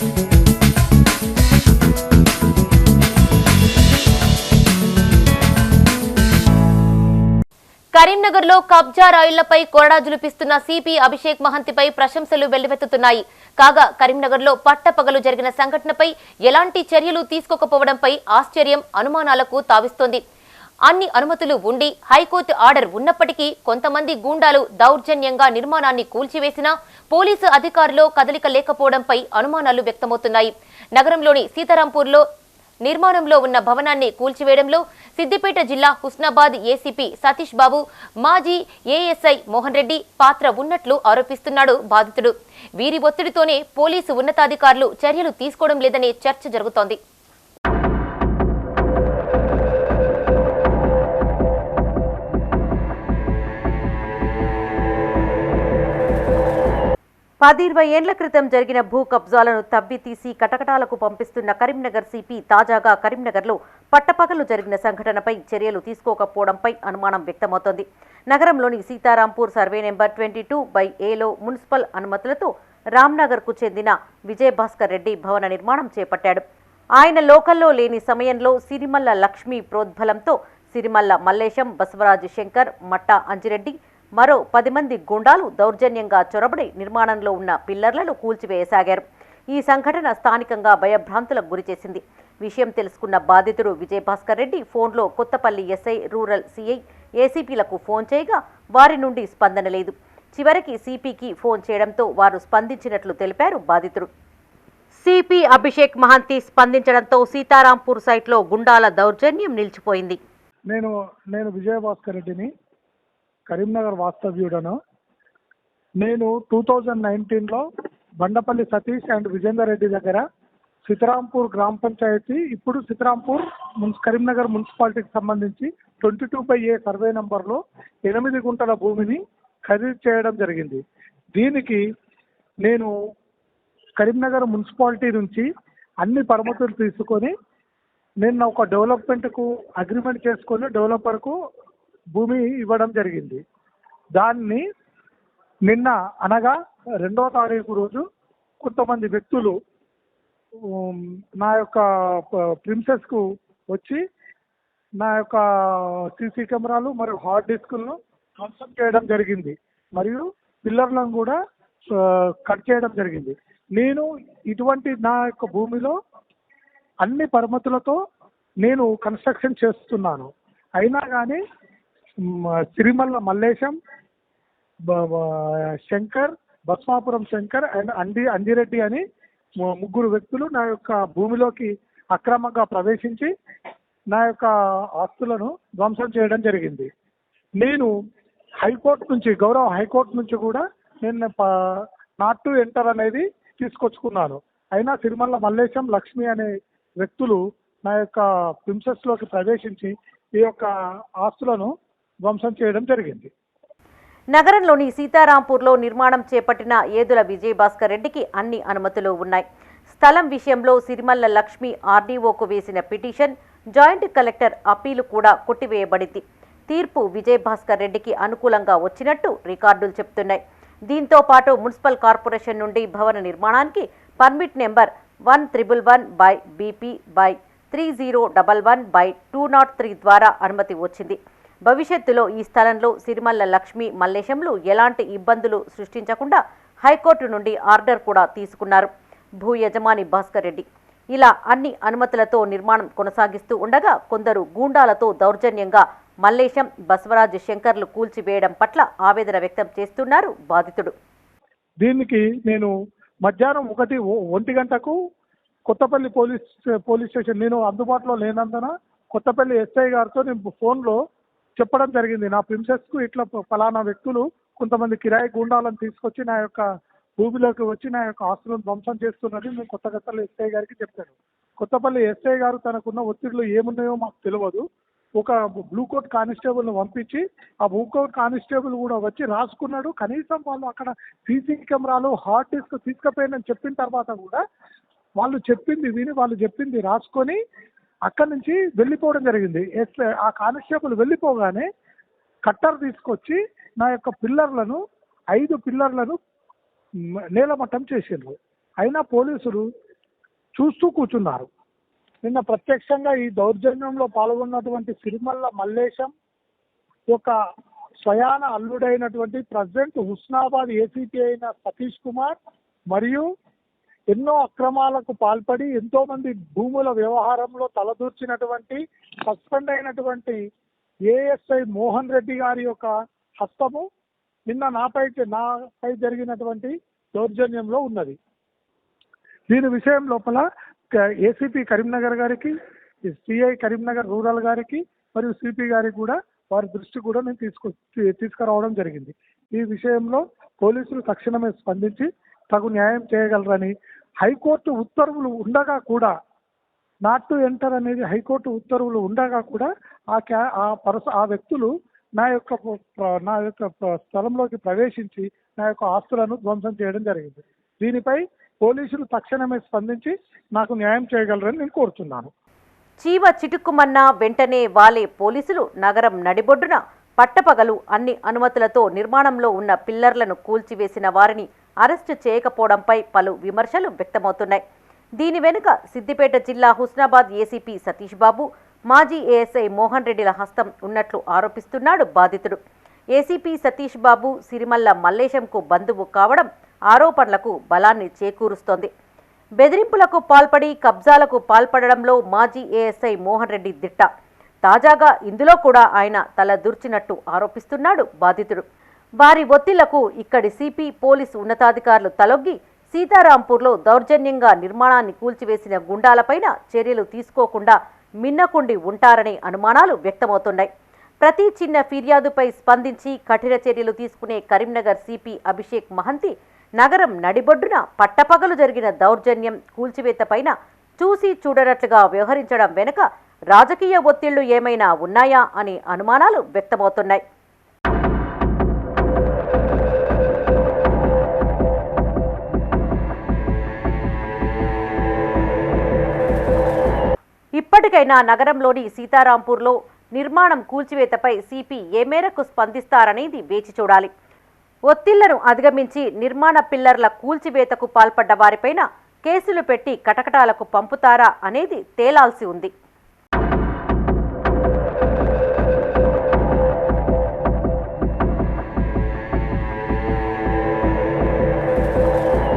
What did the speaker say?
కరీంనగర్లో కబ్జా రైళ్ళపై కొరడా జులిపిస్తున్న సిపి అభిషేక్ మహంతిపై ప్రశంసలు వెల్లువెత్తుతున్నాయి. కాగా కరీంనగర్లో పట్టపగలు జరిగిన సంఘటనపై ఎలాంటి చర్యలు తీసుకోకపోవడంపై ఆశ్చర్యం అనుమానాలకు తావిస్తోంది. అన్ని అనుమతులు ఉండి హైకోర్టు ఆర్డర్ ఉన్నప్పటికీ కొంతమంది గూండాలు దౌర్జన్యంగా నిర్మాణాన్ని కూల్చివేసినా పోలీసు అధికారులు కదలిక లేకపోవడంపై అనుమానాలు వ్యక్తమవుతున్నాయి. నగరంలోని సీతారాంపూర్లో నిర్మాణంలో ఉన్న భవనాన్ని కూల్చివేయడంలో సిద్దిపేట జిల్లా హుస్నాబాద్ ఏసీపీ సతీష్ బాబు మాజీ ఏఎస్ఐ మోహన్ రెడ్డి పాత్ర ఉన్నట్లు ఆరోపిస్తున్నాడు బాధితుడు. వీరి ఒత్తిడితోనే పోలీసు ఉన్నతాధికారులు చర్యలు తీసుకోవడం లేదనే చర్చ జరుగుతోంది. పది ఇరవై ఏండ్ల క్రితం జరిగిన భూ కబ్జాలను తవ్వి తీసి కటకటాలకు పంపిస్తున్న కరీంనగర్ సిపి తాజాగా కరీంనగర్లో పట్టపగలు జరిగిన సంఘటనపై చర్యలు తీసుకోకపోవడంపై అనుమానం వ్యక్తమవుతోంది. నగరంలోని Sitarampur survey number twenty two by ఏలో మున్సిపల్ అనుమతులతో రామ్నగర్కు చెందిన విజయభాస్కర్ రెడ్డి భవన నిర్మాణం చేపట్టాడు. ఆయన లోకల్లో లేని సమయంలో సిరిమల్ల లక్ష్మి ప్రోద్బలంతో సిరిమల్ల మల్లేశం బసవరాజు శంకర్ మట్టా అంజిరెడ్డి మరో పది మంది గుండాలు దౌర్జన్యంగా చొరబడి నిర్మాణంలో ఉన్న పిల్లర్లను కూల్చివేయసాగారు. ఈ సంఘటన స్థానికంగా భయభ్రాంతులకు గురిచేసింది విషయం తెలుసుకున్న బాధితుడు విజయభాస్కర్ రెడ్డి ఫోన్లో కొత్తపల్లి ఎస్ఐ రూరల్ సిఐ ఏసీపీలకు ఫోన్ చేయగా వారి నుండి స్పందన లేదు. చివరికి సిపికి ఫోన్ చేయడంతో వారు స్పందించినట్లు తెలిపారు బాధితుడు. సిపి అభిషేక్ మహంతి స్పందించడంతో సీతారాంపూర్ సైట్లో గుండాల దౌర్జన్యం నిలిచిపోయింది. నేను నేను విజయభాస్కర్ రెడ్డిని కరీంనగర్ వాస్తవ్యుడను. నేను టూ థౌజండ్ నైన్టీన్లో బండపల్లి సతీష్ అండ్ విజేందర్ రెడ్డి దగ్గర సితరాంపూర్ గ్రామ పంచాయతీ ఇప్పుడు సితరాంపూర్ మున్స్ కరీంనగర్ మున్సిపాలిటీకి సంబంధించి twenty two by A survey నంబర్లో ఎనిమిది గుంటల భూమిని ఖరీదు చేయడం జరిగింది. దీనికి నేను కరీంనగర్ మున్సిపాలిటీ నుంచి అన్ని పరమతులు తీసుకొని నేను ఒక డెవలప్మెంట్కు అగ్రిమెంట్ చేసుకొని డెవలపర్కు భూమి ఇవ్వడం జరిగింది. దాన్ని నిన్న అనగా రెండవ తారీఖు రోజు కొంతమంది వ్యక్తులు నా యొక్క ప్రిన్సెస్కు వచ్చి నా యొక్క సీసీ కెమెరాలు మరియు హార్డ్ డిస్క్లను ధ్వంసం చేయడం జరిగింది. మరియు పిల్లర్లను కూడా కట్ చేయడం జరిగింది. నేను ఇటువంటి నా యొక్క భూమిలో అన్ని పరిమితులతో నేను కన్స్ట్రక్షన్ చేస్తున్నాను. అయినా కానీ సిరిమల్ల మల్లేశం శంకర్ భస్మాపురం శంకర్ అండ్ అండి అంజిరెడ్డి అని ముగ్గురు వ్యక్తులు నా యొక్క భూమిలోకి అక్రమంగా ప్రవేశించి నా యొక్క ఆస్తులను ధ్వంసం చేయడం జరిగింది. నేను హైకోర్టు నుంచి గౌరవ హైకోర్టు నుంచి కూడా నేను నాట్ టు ఎంటర్ అనేది తీసుకొచ్చుకున్నాను. అయినా సిరిమల్ల మల్లేశం లక్ష్మి అనే వ్యక్తులు నా యొక్క ప్రిన్సెస్లోకి ప్రవేశించి ఈ యొక్క ఆస్తులను ధ్వంసం చేయడం జరిగింది. నగరంలోని సీతారాంపూర్లో నిర్మాణం చేపట్టిన ఏదుల విజయభాస్కర్ రెడ్డికి అన్ని అనుమతులు ఉన్నాయి. స్థలం విషయంలో సిరిమల్ల లక్ష్మి ఆర్డీఓకు వేసిన పిటిషన్ జాయింట్ కలెక్టర్ అప్పీలు కూడా కొట్టివేయబడింది. తీర్పు విజయభాస్కర్ రెడ్డికి అనుకూలంగా వచ్చినట్టు రికార్డులు చెప్తున్నాయి. దీంతో పాటు మున్సిపల్ కార్పొరేషన్ నుండి భవన నిర్మాణానికి permit number one triple one by BP by three zero double one by two nought three ద్వారా అనుమతి వచ్చింది. భవిష్యత్తులో ఈ స్థలంలో సిరిమల్ల లక్ష్మి మల్లేశంలు ఎలాంటి ఇబ్బందులు సృష్టించకుండా హైకోర్టు నుండి ఆర్డర్ కూడా తీసుకున్నారు. భూ యజమాని భాస్కర్ రెడ్డి. ఇలా అన్ని అనుమతులతో నిర్మాణం కొనసాగిస్తూ ఉండగా కొందరు గూండాలతో దౌర్జన్యంగా మల్లేశం బసవరాజ్ శంకర్లు కూల్చివేయడం పట్ల ఆవేదన వ్యక్తం చేస్తున్నారు బాధితుడు. దీనికి నేను మధ్యాహ్నం ఒకటి ఒంటి గంటకు కొత్తపల్లి పోలీస్ పోలీస్ స్టేషన్ నేను అందుబాటులో లేనందున కొత్తపల్లి ఎస్ఐ గారితో నేను ఫోన్లో చెప్పడం జరిగింది. నా ప్రిన్సెస్కు ఇట్లా ఫలానా వ్యక్తులు కొంతమంది కిరాయి గుండాలను తీసుకొచ్చి నా యొక్క భూమిలోకి వచ్చి నా యొక్క ఆస్తులను ధ్వంసం చేస్తున్నది మేము కొత్త ఎస్ఐ గారికి చెప్పాను కొత్తపల్లి ఎస్ఐ గారు తనకున్న ఒత్తిడిలో ఏమున్నాయో మాకు తెలియదు ఒక బ్లూ కోట్ కానిస్టేబుల్ను పంపించి ఆ బ్లూ కోట్ కానిస్టేబుల్ కూడా వచ్చి రాసుకున్నాడు. కనీసం వాళ్ళు అక్కడ సీసీ కెమెరాలు హార్డ్ డిస్క్ తీసుకుపోయిందని చెప్పిన తర్వాత కూడా వాళ్ళు చెప్పింది విని వాళ్ళు చెప్పింది రాసుకొని అక్కడి నుంచి వెళ్ళిపోవడం జరిగింది. ఎస్ ఆ కానిస్టేబుల్ వెళ్ళిపోగానే కట్టర్ తీసుకొచ్చి నా యొక్క పిల్లర్లను ఐదు పిల్లర్లను నేలమట్టం చేసిండ్రు. అయినా పోలీసులు చూస్తూ కూర్చున్నారు. నిన్న ప్రత్యక్షంగా ఈ దౌర్జన్యంలో పాల్గొన్నటువంటి సిరిమల్ల మల్లేశం యొక్క స్వయాన అల్లుడైనటువంటి ప్రజెంట్ హుస్నాబాద్ ఏసీపీ అయిన సతీష్ కుమార్ మరియు ఎన్నో అక్రమాలకు పాల్పడి ఎంతో మంది భూముల వ్యవహారంలో తలదూర్చినటువంటి సస్పెండ్ అయినటువంటి ఏఎస్ఐ మోహన్ రెడ్డి గారి యొక్క హస్తము నిన్న నాపై నాపై జరిగినటువంటి దౌర్జన్యంలో ఉన్నది. దీని విషయం లోపల ఏసీపీ కరీంనగర్ గారికి సిఐ కరీంనగర్ రూరల్ గారికి మరియు సిపి గారికి కూడా వారి దృష్టి కూడా నేను తీసుకు తీసుకురావడం జరిగింది. ఈ విషయంలో పోలీసులు తక్షణమే స్పందించి తగు న్యాయం చేయగలరని హైకోర్టు ఉత్తర్వులు ఉండగా కూడా నాట్ టు ఎంటర్ అనేది హైకోర్టు ఉత్తర్వులు ఉండగా కూడా ఆ క్యా ఆ పరస ఆ వ్యక్తులు నా యొక్క నా యొక్క స్థలంలోకి ప్రవేశించి నా యొక్క ఆస్తులను ధ్వంసం చేయడం జరిగింది. దీనిపై పోలీసులు తక్షణమే స్పందించి నాకు న్యాయం చేయగలరని నేను కోరుతున్నాను. చీమ చిటుక్కుమన్నా వెంటనే వాలే పోలీసులు నగరం నడిబొడ్డున పట్టపగలు అన్ని అనుమతులతో నిర్మాణంలో ఉన్న పిల్లర్లను కూల్చివేసిన వారిని అరెస్టు చేయకపోవడంపై పలు విమర్శలు వ్యక్తమవుతున్నాయి. దీని వెనుక సిద్దిపేట జిల్లా హుస్నాబాద్ ఏసీపీ సతీష్ బాబు మాజీ ఏఎస్ఐ మోహన్ రెడ్డిల హస్తం ఉన్నట్లు ఆరోపిస్తున్నాడు బాధితుడు. ఏసీపీ సతీష్ బాబు సిరిమల్ల మల్లేశంకు బంధువు కావడం ఆరోపణలకు బలాన్ని చేకూరుస్తోంది. బెదిరింపులకు పాల్పడి కబ్జాలకు పాల్పడడంలో మాజీ ఏఎస్ఐ మోహన్ రెడ్డి దిట్ట. తాజాగా ఇందులో కూడా ఆయన తల దూర్చినట్టు ఆరోపిస్తున్నాడు బాధితుడు. వారి ఒత్తిళ్ళకు ఇక్కడి సిపి పోలీసు ఉన్నతాధికారులు తలొగ్గి సీతారాంపూర్లో దౌర్జన్యంగా నిర్మాణాన్ని కూల్చివేసిన గుండాలపైన చర్యలు తీసుకోకుండా మిన్నకుండి ఉంటారనే అనుమానాలు వ్యక్తమవుతున్నాయి. ప్రతి చిన్న ఫిర్యాదుపై స్పందించి కఠిన చర్యలు తీసుకునే కరీంనగర్ సిపి అభిషేక్ మహంతి నగరం నడిబొడ్డున పట్టపగలు జరిగిన దౌర్జన్యం కూల్చివేతపైన చూసి చూడనట్లుగా వ్యవహరించడం వెనుక రాజకీయ ఒత్తిళ్ళు ఏమైనా ఉన్నాయా అనే అనుమానాలు వ్యక్తమవుతున్నాయి. ఇప్పటికైనా నగరంలోని సీతారాంపూర్లో నిర్మాణం కూల్చివేతపై సిపి ఏ మేరకు స్పందిస్తారనేది వేచి చూడాలి. ఒత్తిళ్ళను అధిగమించి నిర్మాణ పిల్లర్ల కూల్చివేతకు పాల్పడ్డ వారిపైన కేసులు పెట్టి కటకటాలకు పంపుతారా అనేది తేలాల్సి ఉంది.